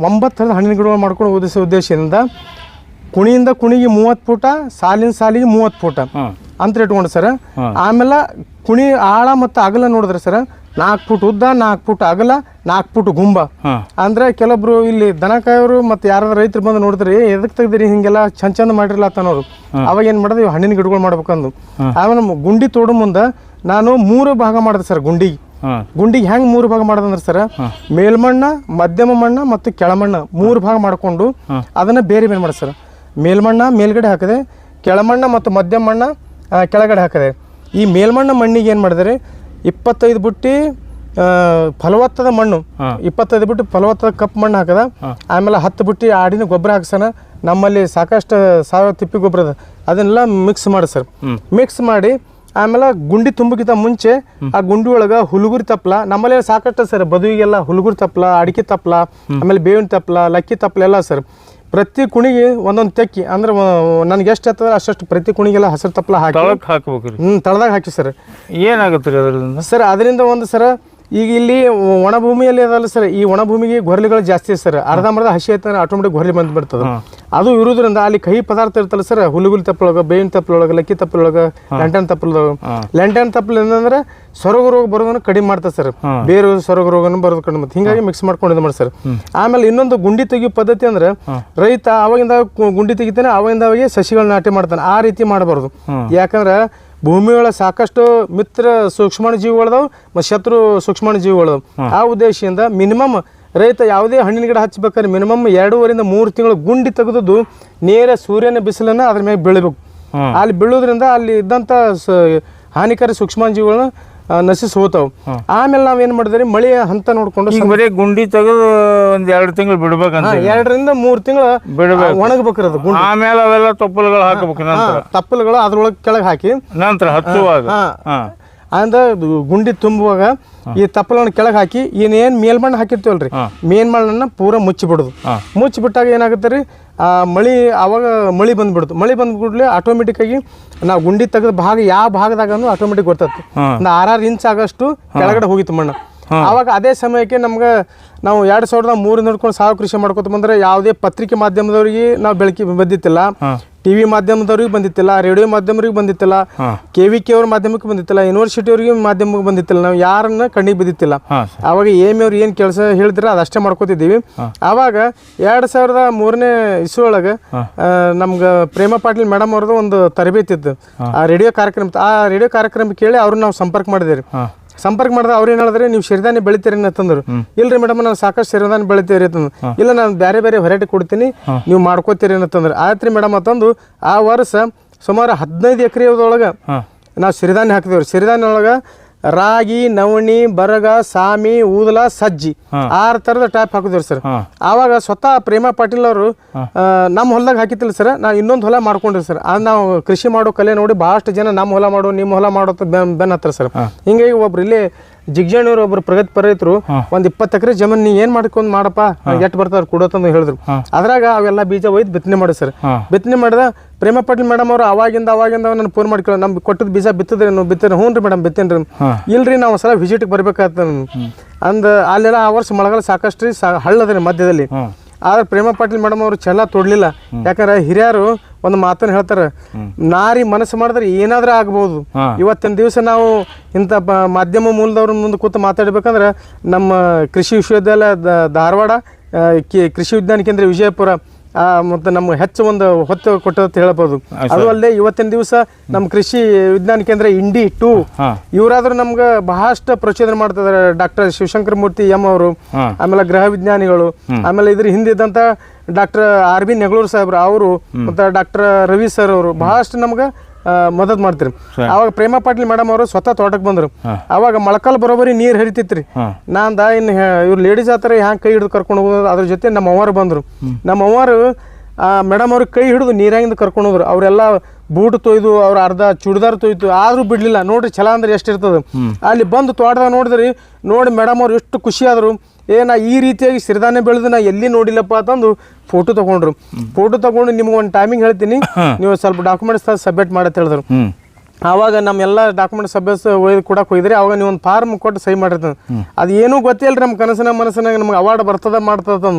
ಒಂಬತ್ತು ಥರದ ಹಣ್ಣಿನ ಗಿಡಗಳು ಮಾಡ್ಕೊಂಡು ಓದಿಸೋ ಉದ್ದೇಶದಿಂದ ಕುಣಿಯಿಂದ ಕುಣಿಗೆ ಮೂವತ್ತು ಫೂಟ ಸಾಲಿನ ಸಾಲಿಗೆ ಮೂವತ್ತು ಫೂಟ ಅಂತ ಇಟ್ಕೊಂಡು ಸರ್. ಆಮೇಲೆ ಕುಣಿ ಆಳ ಮತ್ತು ಅಗಲ ನೋಡಿದ್ರೆ ಸರ್ ನಾಲ್ಕು ಫುಟ್ ಉದ್ದ ನಾಲ್ಕು ಫುಟ್ ಅಗಲ ನಾಲ್ಕು ಫುಟ್ ಗುಂಬ. ಅಂದ್ರೆ ಕೆಲವೊಬ್ರು ಇಲ್ಲಿ ದನಕಾಯವರು ಮತ್ತೆ ಯಾರಾದ್ರೂ ರೈತರು ಬಂದು ನೋಡಿದ್ರಿ ಎದಕ್ ತೆಗ್ದಿರಿ? ಹಿಂಗೆಲ್ಲ ಚಂದ ಚಂದ ಮಾಡಿರಲ್ಲ ತನೋರು ಅವಾಗ ಏನು ಮಾಡಿದ್ವಿ ಹಣ್ಣಿನ ಗಿಡಗಳು ಮಾಡ್ಬೇಕಂದು. ಆಮೇಲೆ ಗುಂಡಿ ತೋಡು ಮುಂದೆ ನಾನು ಮೂರು ಭಾಗ ಮಾಡಿದೆ ಸರ್ ಗುಂಡಿಗೆ. ಗುಂಡಿಗೆ ಹೆಂಗೆ ಮೂರು ಭಾಗ ಮಾಡೋದಂದ್ರೆ ಸರ್ ಮೇಲ್ಮಣ್ಣ ಮಧ್ಯಮ ಮಣ್ಣ ಮತ್ತು ಕೆಳಮಣ್ಣ ಮೂರು ಭಾಗ ಮಾಡಿಕೊಂಡು ಅದನ್ನ ಬೇರೆ ಬೇರೆ ಮಾಡಿ ಸರ್. ಮೇಲ್ಮಣ್ಣ ಮೇಲ್ಗಡೆ ಹಾಕಿದೆ. ಕೆಳಮಣ್ಣ ಮತ್ತು ಮಧ್ಯಮ ಮಣ್ಣ ಕೆಳಗಡೆ ಹಾಕದೆ. ಈ ಮೇಲ್ಮಣ್ಣ ಮಣ್ಣಿಗೆ ಏನು ಮಾಡಿದರೆ ಇಪ್ಪತ್ತೈದು ಬುಟ್ಟಿ ಫಲವತ್ತದ ಮಣ್ಣು. ಇಪ್ಪತ್ತೈದು ಬುಟ್ಟಿ ಫಲವತ್ತದ ಕಪ್ಪು ಮಣ್ಣು ಹಾಕದ. ಆಮೇಲೆ ಹತ್ತು ಬುಟ್ಟಿ ಆಡಿನ ಗೊಬ್ಬರ ಹಾಕ್ಸೋಣ ನಮ್ಮಲ್ಲಿ ಸಾಕಷ್ಟು ಸಾವಯವ ತಿಪ್ಪಿ ಗೊಬ್ಬರ ಅದ ಅದನ್ನೆಲ್ಲ ಮಿಕ್ಸ್ ಮಾಡಿ ಸರ್. ಮಿಕ್ಸ್ ಮಾಡಿ ಆಮೇಲೆ ಗುಂಡಿ ತುಂಬಕ್ಕಿಂತ ಮುಂಚೆ ಆ ಗುಂಡಿ ಒಳಗೆ ಹುಲುಗುರಿ ತಪ್ಪಲ ನಮ್ಮಲ್ಲಿ ಸಾಕಷ್ಟು ಸರ್ ಬದುವಿಗೆಲ್ಲ ಹುಲುಗುರಿ ತಪ್ಪಲ ಅಡಿಕೆ ತಪ್ಪಲ ಆಮೇಲೆ ಬೇವಿನ ತಪ್ಪಲ ಲಕ್ಕಿ ತಪ್ಪಲ ಎಲ್ಲ ಸರ್. ಪ್ರತಿ ಕುಣಿಗೆ ಒಂದೊಂದು ತೆಕ್ಕಿ ಅಂದ್ರೆ ನನಗೆ ಎಷ್ಟು ಹತ್ತದ ಅಷ್ಟು ಪ್ರತಿ ಕುಣಿಗೆಲ್ಲ ಹಸಿರು ತಪ್ಪಲ ಹಾಕಿ ತಳಕ್ಕೆ ಹಾಕ್ಬೇಕು ರೀ ಹ್ಞೂ ತಳದಾಗ ಹಾಕಿ ಸರ್. ಏನಾಗುತ್ತೆ ರೀ ಅದರಿಂದ ಸರ್ ಅದರಿಂದ ಒಂದು ಸರ ಈಗ ಇಲ್ಲಿ ಒಣ ಭೂಮಿಯಲ್ಲಿ ಅದಲ್ಲ ಸರ್ ಈ ಒಣ ಭೂಮಿಗೆ ಗೊರಲಿಗಳು ಜಾಸ್ತಿ ಸರ್. ಅರ್ಧಂಬರ್ಧ ಹಸಿ ಆಯ್ತಂದ್ರೆ ಆಟೋಮೆಟಿಕ್ ಗೊರಲಿ ಬಂದು ಬಿಡ್ತದೆ. ಅದು ಇರುವುದರಿಂದ ಅಲ್ಲಿ ಕಹಿ ಪದಾರ್ಥ ಇರ್ತಲ್ಲ ಸರ್ ಹುಳುಗುಲಿ ತಪ್ಪಲೊಳಗ ಬೇವಿನ ತಪ್ಪಲೊಳಗ ಲಕ್ಕಿ ತಪ್ಪಲೊಳಗ ಲೆಂಟನ್ ತಪ್ಪಲೊಳಗ. ಲಂಟನ್ ತಪ್ಪಲ ಏನಂದ್ರೆ ಸೊರಗ ರೋಗ ಬರೋದನ್ನು ಕಡಿಮೆ ಮಾಡ್ತದೆ ಸರ್. ಬೇರೆ ಸೊರಗ ರೋಗನ ಬರೋದು ಕಡಿಮೆ ಮಾಡ್ತದೆ. ಹಿಂಗಾಗಿ ಮಿಕ್ಸ್ ಮಾಡ್ಕೊಂಡು ಇದು ಮಾಡಿ ಸರ್. ಆಮೇಲೆ ಇನ್ನೊಂದು ಗುಂಡಿ ತೆಗಿಯೋ ಪದ್ಧತಿ ಅಂದ್ರೆ ರೈತ ಅವಾಗಿಂದ ಗುಂಡಿ ತೆಗಿತಾನೆ ಅವಾಗಿಂದ ಅವಾಗೆ ಸಸಿಗಳನ್ನ ನಾಟಿ ಮಾಡ್ತಾನೆ. ಆ ರೀತಿ ಮಾಡಬಾರ್ದು. ಯಾಕಂದ್ರೆ ಭೂಮಿಯೊಳ ಸಾಕಷ್ಟು ಮಿತ್ರ ಸೂಕ್ಷ್ಮಾಣು ಜೀವಿಗಳದಾವು ಮತ್ತು ಶತ್ರು ಸೂಕ್ಷ್ಮಾಣು ಜೀವಿಗಳದಾವು ಆ ಉದ್ದೇಶದಿಂದ ಮಿನಿಮಮ್ ರೈತ ಯಾವುದೇ ಹಣ್ಣಿನ ಗಿಡ ಹಚ್ಚಬೇಕಾದ್ರೆ ಮಿನಿಮಮ್ ಎರಡೂವರಿಂದ ಮೂರು ತಿಂಗಳು ಗುಂಡಿ ತೆಗೆದು ನೇರ ಸೂರ್ಯನ ಬಿಸಿಲನ್ನು ಅದ್ರ ಮೇಲೆ ಬೀಳಬೇಕು. ಅಲ್ಲಿ ಬೀಳೋದ್ರಿಂದ ಅಲ್ಲಿ ಇದ್ದಂಥ ಸ ಹಾನಿಕಾರಿ ಸೂಕ್ಷ್ಮ ಜೀವಿಗಳನ್ನ ನಶಿಸಿ ಹೋಗ್ತಾವೆ ಆಮೇಲೆ ನಾವೇನ್ ಮಾಡಿದ್ರಿ? ಮಳೆಯ ಹಂತ ನೋಡ್ಕೊಂಡು ಈಗ ಬರೀ ಗುಂಡಿ ತೆಗೆದು ಒಂದ್ ಎರಡು ತಿಂಗಳು ಬಿಡ್ಬೇಕಂತ ಎರಡರಿಂದ ಮೂರು ತಿಂಗಳ ಬಿಡ್ಬೇಕು. ಒಣಗಬೇಕ್ರಿ ಅದು ಗುಂಡಿ. ಆಮೇಲೆ ಅವೆಲ್ಲ ತಪ್ಪಲುಗಳು ಹಾಕಬೇಕು ನಂತರ. ತಪ್ಪಲುಗಳು ಅದ್ರೊಳಗೆ ಕೆಳಗೆ ಹಾಕಿ. ನಂತರ ಹತ್ತುವಾಗ. ಅಂದ್ರೆ ಗುಂಡಿ ತುಂಬುವಾಗ ಈ ತಪ್ಪಲನ್ನು ಕೆಳಗೆ ಹಾಕಿ ಏನೇನು ಮೇಲ್ಮಣ್ಣು ಹಾಕಿರ್ತೀವಲ್ರಿ ಮೇಲ್ಮಣ್ಣನ್ನ ಪೂರ ಮುಚ್ಚಿಬಿಡುದು. ಮುಚ್ಚಿಬಿಟ್ಟಾಗ ಏನಾಗುತ್ತೆ ರೀ? ಆ ಮಳಿ ಅವಾಗ ಮಳಿ ಬಂದ್ಬಿಡ್ತು. ಮಳಿ ಬಂದ್ಬಿಡ್ಲಿ ಆಟೋಮೆಟಿಕ್ ಆಗಿ ನಾವು ಗುಂಡಿ ತೆಗೆದ ಭಾಗ ಯಾವ ಭಾಗದಾಗ ಆಟೋಮೆಟಿಕ್ ಗೊತ್ತತ್ತು ಒಂದು ಆರಾರು ಇಂಚ್ ಆಗಷ್ಟು ಕೆಳಗಡೆ ಹೋಗಿತ್ತು ಮಣ್ಣು. ಅವಾಗ ಅದೇ ಸಮಯಕ್ಕೆ ನಮ್ಗೆ ನಾವು ಎರಡು ಸಾವಿರದ ಮೂರು ನೋಡ್ಕೊಂಡು ಸಾವು ಕೃಷಿ ಮಾಡ್ಕೊತ ಬಂದ್ರೆ ಯಾವುದೇ ಪತ್ರಿಕೆ ಮಾಧ್ಯಮದವ್ರಿಗೆ ನಾವು ಬೆಳಕಿ ಬಂದಿತ್ತಿಲ್ಲ. ಟಿ ವಿ ಮಾಧ್ಯಮದವ್ರಿಗೆ ಬಂದಿತ್ತಿಲ್ಲ ರೇಡಿಯೋ ಮಾಧ್ಯಮರಿಗೆ ಬಂದಿತ್ತಿಲ್ಲ ಕೆ ವಿ ಕೆ ಅವ್ರ ಮಾಧ್ಯಮಕ್ಕೆ ಬಂದಿತ್ತಿಲ್ಲ ಯೂನಿವರ್ಸಿಟಿ ಅವ್ರಿಗೆ ಮಾಧ್ಯಮಕ್ಕೆ ಬಂದಿತ್ತಿಲ್ಲ ನಾವು ಯಾರನ್ನ ಕಣ್ಣಿಗೆ ಬಿದ್ದಿತ್ತಿಲ್ಲ. ಅವಾಗ ಎಂ ಅವ್ರು ಏನು ಕೆಲಸ ಹೇಳಿದ್ರೆ ಅದಷ್ಟೇ ಮಾಡ್ಕೋತಿದ್ದೀವಿ. ಆವಾಗ ಎರಡು ಸಾವಿರದ ಮೂರನೇ ಇಸ್ವಿ ಒಳಗೆ ನಮ್ಗೆ ಪ್ರೇಮ ಪಾಟೀಲ್ ಮೇಡಮ್ ಅವ್ರದ್ದು ಒಂದು ತರಬೇತಿ ಇತ್ತು. ಆ ರೇಡಿಯೋ ಕಾರ್ಯಕ್ರಮ ಆ ರೇಡಿಯೋ ಕಾರ್ಯಕ್ರಮ ಕೇಳಿ ಅವ್ರನ್ನ ನಾವು ಸಂಪರ್ಕ ಮಾಡಿದೇರಿ ಸಂಪರ್ಕ ಮಾಡಿದ್ರೆ ಅವ್ರು ಏನು ಹೇಳಿದ್ರೆ ನೀವು ಸಿರಿಧಾನ್ಯ ಬೆಳಿತೀರಿ ಅಂತಂದ್ರು ಇಲ್ರಿ ಮೇಡಮ್ ನಾನು ಸಾಕಷ್ಟು ಸಿರಿಧಾನ್ಯ ಬೆಳಿತೀರಿ ಅಂತಂದ್ರು ಇಲ್ಲ ನಾನು ಬೇರೆ ಬೇರೆ ವೆರೈಟಿ ಕೊಡ್ತೀನಿ ನೀವು ಮಾಡ್ಕೋತೀರಿ ಅಂತಂದ್ರೆ ಆಯ್ತ್ರಿ ಮೇಡಮ್ ಅಂತಂದು ಆ ವರ್ಷ ಸುಮಾರು ಹದಿನೈದು ಎಕರೆ ಒಳಗ ನಾವು ಸಿರಿಧಾನ್ಯ ಹಾಕಿದೇವ್ರಿ. ಸಿರಿಧಾನ್ಯ ಒಳಗೆ ರಾಗಿ ನವಣಿ ಬರಗ ಸಾಮಿ ಊದಲ ಸಜ್ಜಿ. ಆರು ತರದ ಟೈಪ್ ಹಾಕಿದ್ರು ಸರ್. ಆವಾಗ ಸ್ವತಃ ಪ್ರೇಮ ಪಾಟೀಲ್ ಅವರು ನಮ್ಮ ಹೊಲದಾಗ ಹಾಕಿತ್ತಲ್ಲ ಸರ್. ನಾವು ಇನ್ನೊಂದು ಹೊಲ ಮಾಡ್ಕೊಂಡ್ರಿ ಸರ್. ಅದು ನಾವು ಕೃಷಿ ಮಾಡೋ ಕಲೆ ನೋಡಿ ಬಹಳಷ್ಟು ಜನ ನಮ್ಮ ಹೊಲ ಮಾಡೋ ನಿಮ್ಮ ಹೊಲ ಮಾಡೋ ಬೆನ್ ಹತ್ರ ಹತ್ತಾರ ಸರ್ ಹಿಂಗಾಗಿ ಒಬ್ರು ಇಲ್ಲಿ ಜಿಗ್ಜಾಣಿಯವ್ರು ಒಬ್ರು ಪ್ರಗತಿ ರೈತರು ಒಂದ್ ಇಪ್ಪತ್ತು ಎಕರೆ ಜಮೀನ್ ನೀ ಏನ್ ಮಾಡ್ಕೊಂಡ್ ಮಾಡಪ್ಪ? ಎಟ್ ಬರ್ತಾರ ಕೊಡೋತಂದು ಹೇಳಿದ್ರು. ಅದ್ರಾಗ ಅವೆಲ್ಲ ಬೀಜ ಒಯ್ದು ಬಿತ್ತನೆ ಮಾಡಿ ಸರ್. ಬಿತ್ತನೆ ಮಾಡಿದ ಪ್ರೇಮ ಪಾಟೀಲ್ ಮೇಡಮ್ ಅವ್ರು ಅವಾಗಿಂದ ಅವಾಗಿಂದ ನನ್ನ ಫೋನ್ ಮಾಡ್ಕೊಳ್ಳೋ ನಮ್ಗೆ ಕೊಟ್ಟದ ಬೀಜ ಬಿತ್ತದ್ರಿ ನೀವು ಬಿತ್ತೇನೆ ಹ್ಞೂ ರೀ. ಮೇಡಮ್ ಬಿತ್ತೇನ್ರಿ ಇಲ್ರಿ ನಾವು ಸಲ ವಿಸಿಟ್ಗೆ ಬರ್ಬೇಕಾಗ್ತದೆ ಅಂದ ಅಲ್ಲೆಲ್ಲ ಆ ವರ್ಷ ಮಳೆಗಾಲ ಸಾಕಷ್ಟು ರೀ ಸಾ ಹಳ್ಳದ್ರಿ ಮಧ್ಯದಲ್ಲಿ. ಆದ್ರೆ ಪ್ರೇಮ ಪಾಟೀಲ್ ಮೇಡಮ್ ಅವರು ಛಲ ತೊಡ್ಲಿಲ್ಲ. ಯಾಕಂದ್ರೆ ಹಿರಿಯರು ಒಂದು ಮಾತನ್ನ ಹೇಳ್ತಾರೆ ನಾರಿ ಮನಸ್ಸು ಮಾಡಿದ್ರೆ ಏನಾದ್ರೂ ಆಗ್ಬೋದು. ಇವತ್ತಿನ ದಿವಸ ನಾವು ಇಂಥ ಮಾಧ್ಯಮ ಮೂಲದವ್ರ ಮುಂದೆ ಕೂತು ಮಾತಾಡ್ಬೇಕಂದ್ರೆ ನಮ್ಮ ಕೃಷಿ ವಿಶ್ವವಿದ್ಯಾಲಯ ಧಾರವಾಡ ಕೃಷಿ ವಿಜ್ಞಾನ ಕೇಂದ್ರ ವಿಜಯಪುರ ಮತ್ತು ನಮ್ಗೆ ಹೆಚ್ಚು ಒಂದು ಹೊತ್ತು ಕೊಟ್ಟದಂತ ಹೇಳ್ಬೋದು ಅದು ಅಲ್ಲದೆ ಇವತ್ತಿನ ದಿವಸ ನಮ್ಮ ಕೃಷಿ ವಿಜ್ಞಾನ ಕೇಂದ್ರ ಇಂಡಿ ಟು ಇವರಾದ್ರೂ ನಮ್ಗೆ ಬಹಳಷ್ಟು ಪ್ರಚೋದನೆ ಮಾಡ್ತಿದ್ದಾರೆ ಡಾಕ್ಟರ್ ಶಿವಶಂಕರ ಮೂರ್ತಿ ಎಂ ಅವರು ಆಮೇಲೆ ಗೃಹ ವಿಜ್ಞಾನಿಗಳು ಆಮೇಲೆ ಇದ್ರ ಹಿಂದಿದ್ದಂಥ ಡಾಕ್ಟರ್ ಆರ್ ಬಿ ನೆಗಳೂರು ಸಾಹೇಬ್ರು ಅವರು ಮತ್ತು ಡಾಕ್ಟರ್ ರವಿ ಸರ್ ಅವರು ಬಹಳಷ್ಟು ನಮ್ಗೆ ಮದತ್ ಮಾಡ್ತೀರಿ. ಅವಾಗ ಪ್ರೇಮ ಪಾಟೀಲ್ ಮೇಡಮ್ ಅವರು ಸ್ವತಃ ತೋಟಕ್ಕೆ ಬಂದರು. ಅವಾಗ ಮೊಳಕಾಲ್ ಬರೋಬರಿ ನೀರು ಹರಿತಿತ್ರಿ. ನಾಂದ ಇನ್ನು ಇವ್ರು ಲೇಡೀಸ್ ಆತರ ಹ್ಯಾಂಗೆ ಕೈ ಹಿಡಿದು ಕರ್ಕೊಂಡು ಹೋಗೋದು ಅದ್ರ ಜೊತೆ ನಮ್ಮ ಅವ್ವರು ಬಂದರು. ನಮ್ಮ ಅವ್ವರು ಮೇಡಮ್ ಅವ್ರಿಗೆ ಕೈ ಹಿಡಿದು ನೀರಾಗಿಂದ ಕರ್ಕೊಂಡು ಹೋದ್ರು. ಅವರೆಲ್ಲ ಬೂಟ್ ತೊಯ್ದು ಅವ್ರ ಅರ್ಧ ಚೂಡಿದಾರ್ ತೊಯ್ತು ಆದ್ರೂ ಬಿಡ್ಲಿಲ್ಲ. ನೋಡ್ರಿ ಛಲ ಅಂದ್ರೆ ಎಷ್ಟಿರ್ತದ ಅಲ್ಲಿ ಬಂದು ತೋಟದಾಗ ನೋಡಿದ್ರಿ ನೋಡಿ ಮೇಡಮ್ ಅವ್ರು ಎಷ್ಟು ಖುಷಿ ಆದ್ರು. ಏ ನಾ ಈ ರೀತಿಯಾಗಿ ಸಿರಿಧಾನ್ಯ ಬೆಳೆದು ನಾ ಎಲ್ಲಿ ನೋಡಿಲ್ಲಪ್ಪ ಅಂತಂದು ಫೋಟೋ ತಗೊಂಡ್ರು. ಫೋಟೋ ತಗೊಂಡು ನಿಮ್ಗೆ ಒಂದು ಟೈಮಿಂಗ್ ಹೇಳ್ತೀನಿ ನೀವು ಸ್ವಲ್ಪ ಡಾಕ್ಯುಮೆಂಟ್ಸ್ ಸಬ್ಮಿಟ್ ಮಾಡತ್ತೆ ಹೇಳಿದ್ರು. ಆವಾಗ ನಮ್ಮೆಲ್ಲ ಡಾಕ್ಯುಮೆಂಟ್ ಸಬ್ಯಸ್ ಒಯ್ದು ಕೊಡಕ್ಕೆ ಹೋಗಿದ್ರೆ ಅವಾಗ ನೀವು ಒಂದು ಫಾರ್ಮ್ ಕೊಟ್ಟು ಸಹಿ ಮಾಡಿರ್ತದೆ ಅದು ಏನೂ ಗೊತ್ತಿಲ್ಲ ನಮ್ಮ ಕನಸಿನ ಮನಸ್ಸಿನಾಗ ನಮ್ಗೆ ಅವಾರ್ಡ್ ಬರ್ತದ ಮಾಡ್ತದ.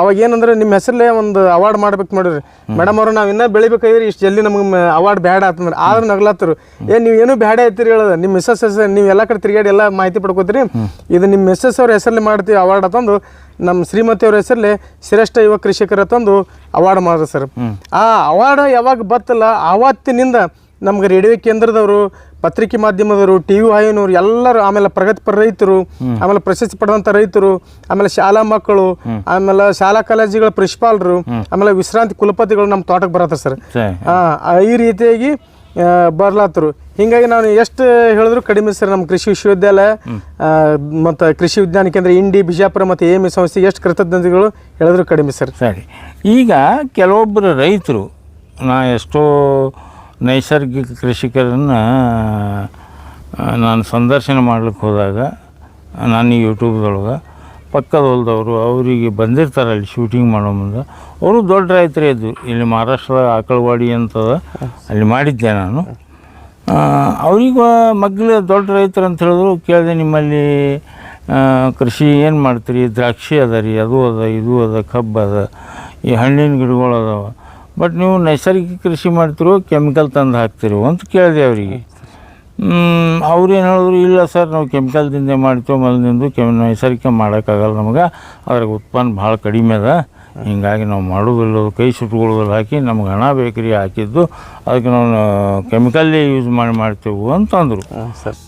ಅವಾಗ ಏನಂದ್ರೆ ನಿಮ್ಮ ಹೆಸರಲ್ಲೇ ಒಂದು ಅವಾರ್ಡ್ ಮಾಡ್ಬೇಕು ನೋಡ್ರಿ ಮೇಡಮ್ ಅವ್ರು ನಾವು ಇನ್ನೂ ಬೆಳಿಬೇಕಾಗಿದ್ರೆ ಇಷ್ಟು ಜಲ್ದಿ ನಮ್ಗೆ ಅವಾರ್ಡ್ ಬ್ಯಾಡ ಆತಂದ್ರೆ ಆದ್ರೆ ನಗ್ಲತ್ತರು. ಏ ನೀವು ಏನೂ ಬೇಡ ಐತಿರಿ ಹೇಳೋದು. ನಿಮ್ಮ ಮಿಸ್ಸಸ್ ಹೆಸರು ನೀವು ಎಲ್ಲ ಕಡೆ ತಿರುಗಾಡಿ ಎಲ್ಲ ಮಾಹಿತಿ ಪಡ್ಕೋತೀರಿ. ಇದು ನಿಮ್ಮ ಮಿಸ್ಸಸ್ ಅವ್ರ ಹೆಸರಲ್ಲಿ ಮಾಡ್ತೀವಿ ಅವಾರ್ಡ್ ಅಂತಂದು ನಮ್ಮ ಶ್ರೀಮತಿ ಅವ್ರ ಹೆಸರಲ್ಲಿ ಶ್ರೇಷ್ಠ ಯುವ ಕೃಷಿಕರ ತಂದು ಅವಾರ್ಡ್ ಮಾಡಿದ್ರು ಸರ್. ಆ ಅವಾರ್ಡ್ ಯಾವಾಗ ಬತ್ತಲ್ಲ ಆವತ್ತಿನಿಂದ ನಮ್ಗೆ ರೇಡಿಯೋ ಕೇಂದ್ರದವರು ಪತ್ರಿಕೆ ಮಾಧ್ಯಮದವರು ಟಿ ವಿ ವಾಹಿನಿಯವರು ಎಲ್ಲರೂ ಆಮೇಲೆ ಪ್ರಗತಿಪರ ರೈತರು ಆಮೇಲೆ ಪ್ರಶಸ್ತಿ ಪಡೆದಂಥ ರೈತರು ಆಮೇಲೆ ಶಾಲಾ ಮಕ್ಕಳು ಆಮೇಲೆ ಶಾಲಾ ಕಾಲೇಜುಗಳ ಪ್ರಿನ್ಸಿಪಾಲ್ರು ಆಮೇಲೆ ವಿಶ್ರಾಂತಿ ಕುಲಪತಿಗಳು ನಮ್ಮ ತೋಟಕ್ಕೆ ಬರತ್ತ ಸರ್. ಈ ರೀತಿಯಾಗಿ ಬರ್ಲಾತರು. ಹಿಂಗಾಗಿ ನಾನು ಎಷ್ಟು ಹೇಳಿದ್ರು ಕಡಿಮೆ ಸರ್ ನಮ್ಮ ಕೃಷಿ ವಿಶ್ವವಿದ್ಯಾಲಯ ಮತ್ತು ಕೃಷಿ ವಿಜ್ಞಾನ ಕೇಂದ್ರ ಇಂಡಿ ಬಿಜಾಪುರ ಮತ್ತು ಎ ಎಂ ಸಂಸ್ಥೆ ಎಷ್ಟು ಕೃತಜ್ಞತೆಗಳು ಹೇಳಿದ್ರು ಕಡಿಮೆ ಸರ್. ಸರಿ. ಈಗ ಕೆಲವೊಬ್ಬರು ರೈತರು ನಾ ಎಷ್ಟೋ ನೈಸರ್ಗಿಕ ಕೃಷಿಕರನ್ನು ನಾನು ಸಂದರ್ಶನ ಮಾಡ್ಲಿಕ್ಕೆ ಹೋದಾಗ, ನಾನು ಯೂಟ್ಯೂಬ್ದೊಳಗೆ ಪಕ್ಕದ ಹೊಲದವರು ಅವರಿಗೆ ಬಂದಿರ್ತಾರೆ ಅಲ್ಲಿ ಶೂಟಿಂಗ್ ಮಾಡೋ ಮುಂದೆ. ಅವರು ದೊಡ್ಡ ರೈತರೇ ಇದ್ದರು ಇಲ್ಲಿ ಮಹಾರಾಷ್ಟ್ರದ ಆಕಳವಾಡಿ ಅಂತದ, ಅಲ್ಲಿ ಮಾಡಿದ್ದೆ ನಾನು. ಅವ್ರಿಗೆ ಮಗ್ಳು ದೊಡ್ಡ ರೈತರು ಅಂತ ಹೇಳಿದ್ರು, ಕೇಳಿದೆ ನಿಮ್ಮಲ್ಲಿ ಕೃಷಿ ಏನು ಮಾಡ್ತೀರಿ? ದ್ರಾಕ್ಷಿ ಅದ ರೀ, ಅದು ಅದ, ಇದು ಅದ, ಕಬ್ಬು ಅದ, ಈ ಹಣ್ಣಿನ ಗಿಡಗಳು ಅದಾವ. ಬಟ್ ನೀವು ನೈಸರ್ಗಿಕ ಕೃಷಿ ಮಾಡ್ತಿರೋ ಕೆಮಿಕಲ್ ತಂದು ಹಾಕ್ತಿರೋ ಅಂತ ಕೇಳಿದೆ ಅವರಿಗೆ. ಅವ್ರೇನು ಹೇಳಿದ್ರು, ಇಲ್ಲ ಸರ್, ನಾವು ಕೆಮಿಕಲ್ದಿಂದ ಮಾಡ್ತೀವಿ ಮೊದಲಿಂದ ಕೆಮ್ ನೈಸರ್ಗಿಕ ಮಾಡೋಕ್ಕಾಗಲ್ಲ ನಮಗೆ. ಅದ್ರಾಗ ಉತ್ಪನ್ನ ಭಾಳ ಕಡಿಮೆ ಅದ. ಹೀಗಾಗಿ ನಾವು ಮಾಡೋದಿಲ್ಲ, ಕೈ ಸುಟ್ಕೊಳ್ಳೋದ್ರಲ್ಲಿ ಹಾಕಿ ನಮ್ಗೆ ಹಣ ಬೇಕ್ರಿ ಹಾಕಿದ್ದು. ಅದಕ್ಕೆ ನಾವು ಕೆಮಿಕಲ್ಲೇ ಯೂಸ್ ಮಾಡಿ, ಮಾಡ್ತೇವೆ ಅಂತಂದರು. ಸರ್.